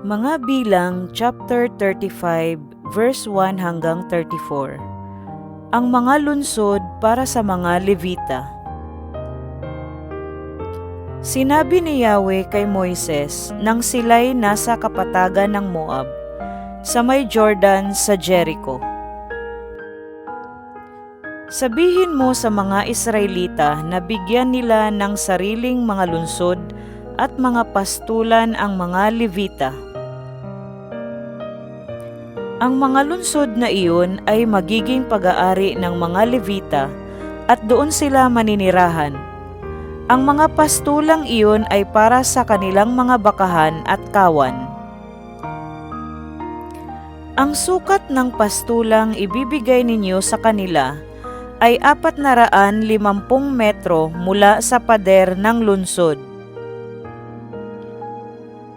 Mga bilang chapter 35 verse 1 hanggang 34. Ang mga lunsod para sa mga Levita. Sinabi ni Yahweh kay Moises nang sila'y nasa kapatagan ng Moab, sa may Jordan sa Jericho. Sabihin mo sa mga Israelita na bigyan nila ng sariling mga lunsod at mga pastulan ang mga Levita. Ang mga lunsod na iyon ay magiging pag-aari ng mga Levita at doon sila maninirahan. Ang mga pastulang iyon ay para sa kanilang mga bakahan at kawan. Ang sukat ng pastulang ibibigay ninyo sa kanila ay apat na raan limampung metro mula sa pader ng lunsod.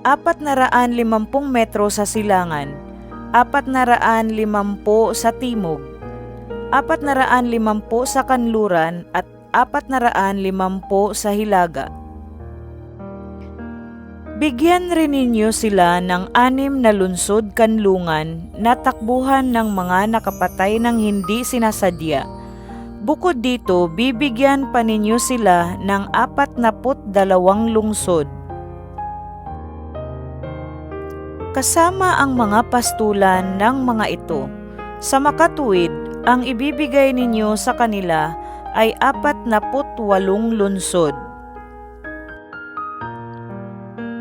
Apat na raan limampung metro sa silangan, apat na raan limampu sa timog, apat na raan limampu sa kanluran at apat na raan limampu sa hilaga. Bigyan rin ninyo sila ng anim na lunsod kanlungan na takbuhan ng mga nakapatay ng hindi sinasadya. Bukod dito, bibigyan pa ninyo sila ng apat na put dalawang lungsod. Kasama ang mga pastulan ng mga ito. Sa makatuwid, ang ibibigay ninyo sa kanila ay apat na walong lunsod.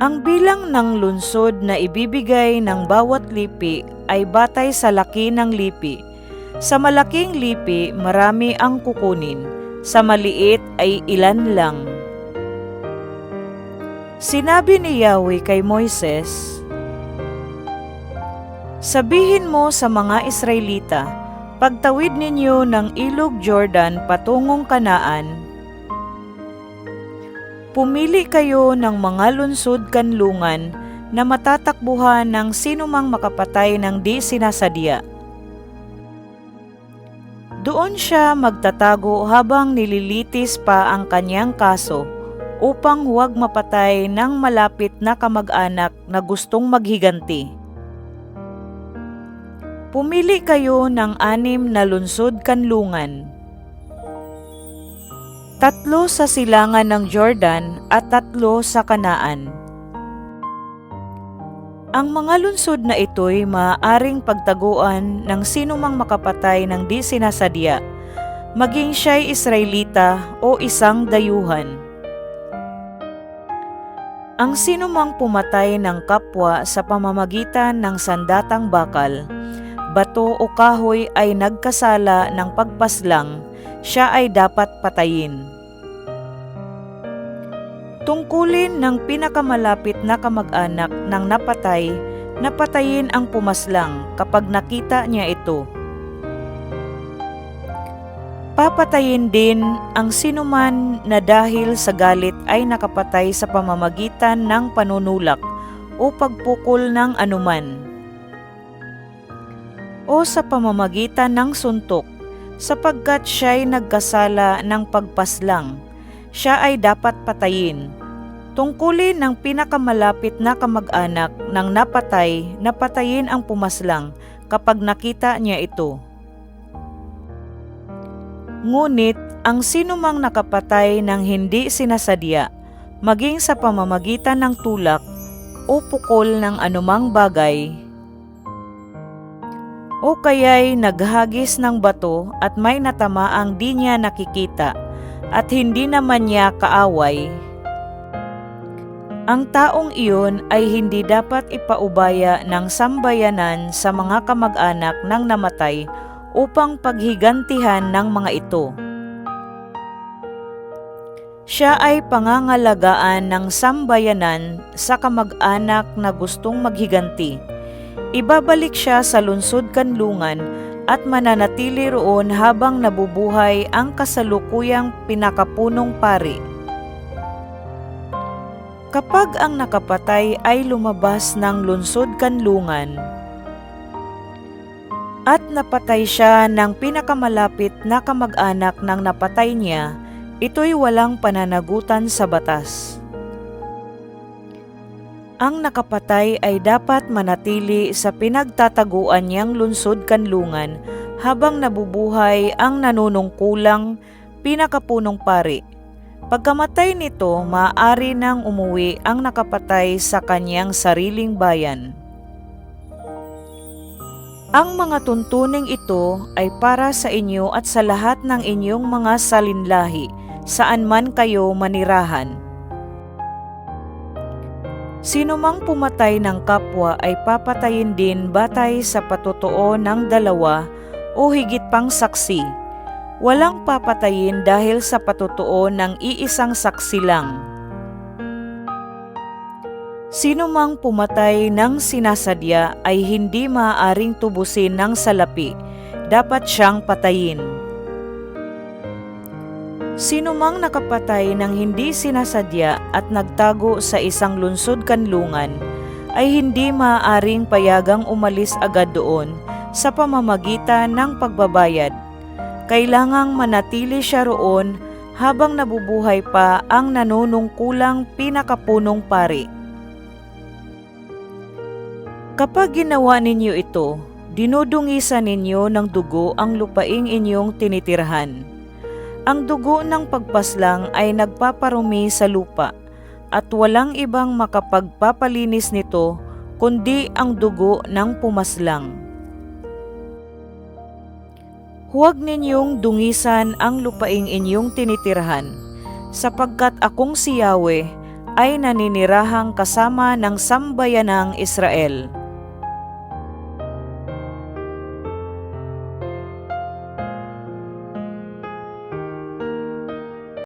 Ang bilang ng lunsod na ibibigay ng bawat lipi ay batay sa laki ng lipi. Sa malaking lipi, marami ang kukunin. Sa maliit ay ilan lang. Sinabi ni Yahweh kay Moises, Sabihin mo sa mga Israelita, pagtawid ninyo ng ilog Jordan patungong Kanaan, Pumili kayo ng mga lunsod kanlungan na matatakbuhan ng sinumang makapatay ng di sinasadya. Doon siya magtatago habang nililitis pa ang kanyang kaso upang huwag mapatay ng malapit na kamag-anak na gustong maghiganti. Pumili kayo ng anim na lunsod kanlungan tatlo sa silangan ng Jordan at tatlo sa Kanaan. Ang mga lunsod na ito'y maaaring pagtaguan ng sinumang makapatay ng di sinasadya, maging siya'y Israelita o isang dayuhan. Ang sinumang pumatay ng kapwa sa pamamagitan ng sandatang bakal, bato o kahoy ay nagkasala ng pagpaslang, siya ay dapat patayin. Tungkulin ng pinakamalapit na kamag-anak ng napatay, napatayin ang pumaslang kapag nakita niya ito. Papatayin din ang sinuman na dahil sa galit ay nakapatay sa pamamagitan ng panunulak o pagpukol ng anuman o sa pamamagitan ng suntok sapagkat siya'y nagkasala ng pagpaslang siya ay dapat patayin. Tungkulin ng pinakamalapit na kamag-anak ng napatay na patayin ang pumaslang kapag nakita niya ito. Ngunit ang sinumang nakapatay ng hindi sinasadya, maging sa pamamagitan ng tulak o pukol ng anumang bagay, o kaya'y naghagis ng bato at may natamaang di niya nakikita, at hindi naman niya kaaway, ang taong iyon ay hindi dapat ipaubaya ng sambayanan sa mga kamag-anak ng namatay upang paghigantihan ng mga ito. Siya ay pangangalagaan ng sambayanan sa kamag-anak na gustong maghiganti. Ibabalik siya sa lungsod kanlungan at mananatili roon habang nabubuhay ang kasalukuyang pinakapunong pari. Kapag ang nakapatay ay lumabas ng lunsod kanlungan at napatay siya ng pinakamalapit na kamag-anak ng napatay niya, ito'y walang pananagutan sa batas. Ang nakapatay ay dapat manatili sa pinagtataguan niyang lungsod kanlungan habang nabubuhay ang nanunungkulang pinakapunong pari. Pagkamatay nito, maaari nang umuwi ang nakapatay sa kanyang sariling bayan. Ang mga tuntuning ito ay para sa inyo at sa lahat ng inyong mga salinlahi, saan man kayo manirahan. Sino mang pumatay ng kapwa ay papatayin din batay sa patutuo ng dalawa o higit pang saksi. Walang papatayin dahil sa patutuo ng iisang saksi lang. Sino mang pumatay ng sinasadya ay hindi maaaring tubusin ng salapi. Dapat siyang patayin. Sino mang nakapatay ng hindi sinasadya at nagtago sa isang lungsod kanlungan ay hindi maaaring payagang umalis agad doon sa pamamagitan ng pagbabayad. Kailangang manatili siya roon habang nabubuhay pa ang nanunungkulang pinakapunong pari. Kapag ginawa ninyo ito, dinudungisan ninyo ng dugo ang lupaing inyong tinitirhan. Ang dugo ng pagpaslang ay nagpaparumi sa lupa at walang ibang makapagpapalinis nito kundi ang dugo ng pumaslang. Huwag ninyong dungisan ang lupaing inyong tinitirhan, sapagkat akong si Yahweh ay naninirahang kasama ng sambayanang Israel.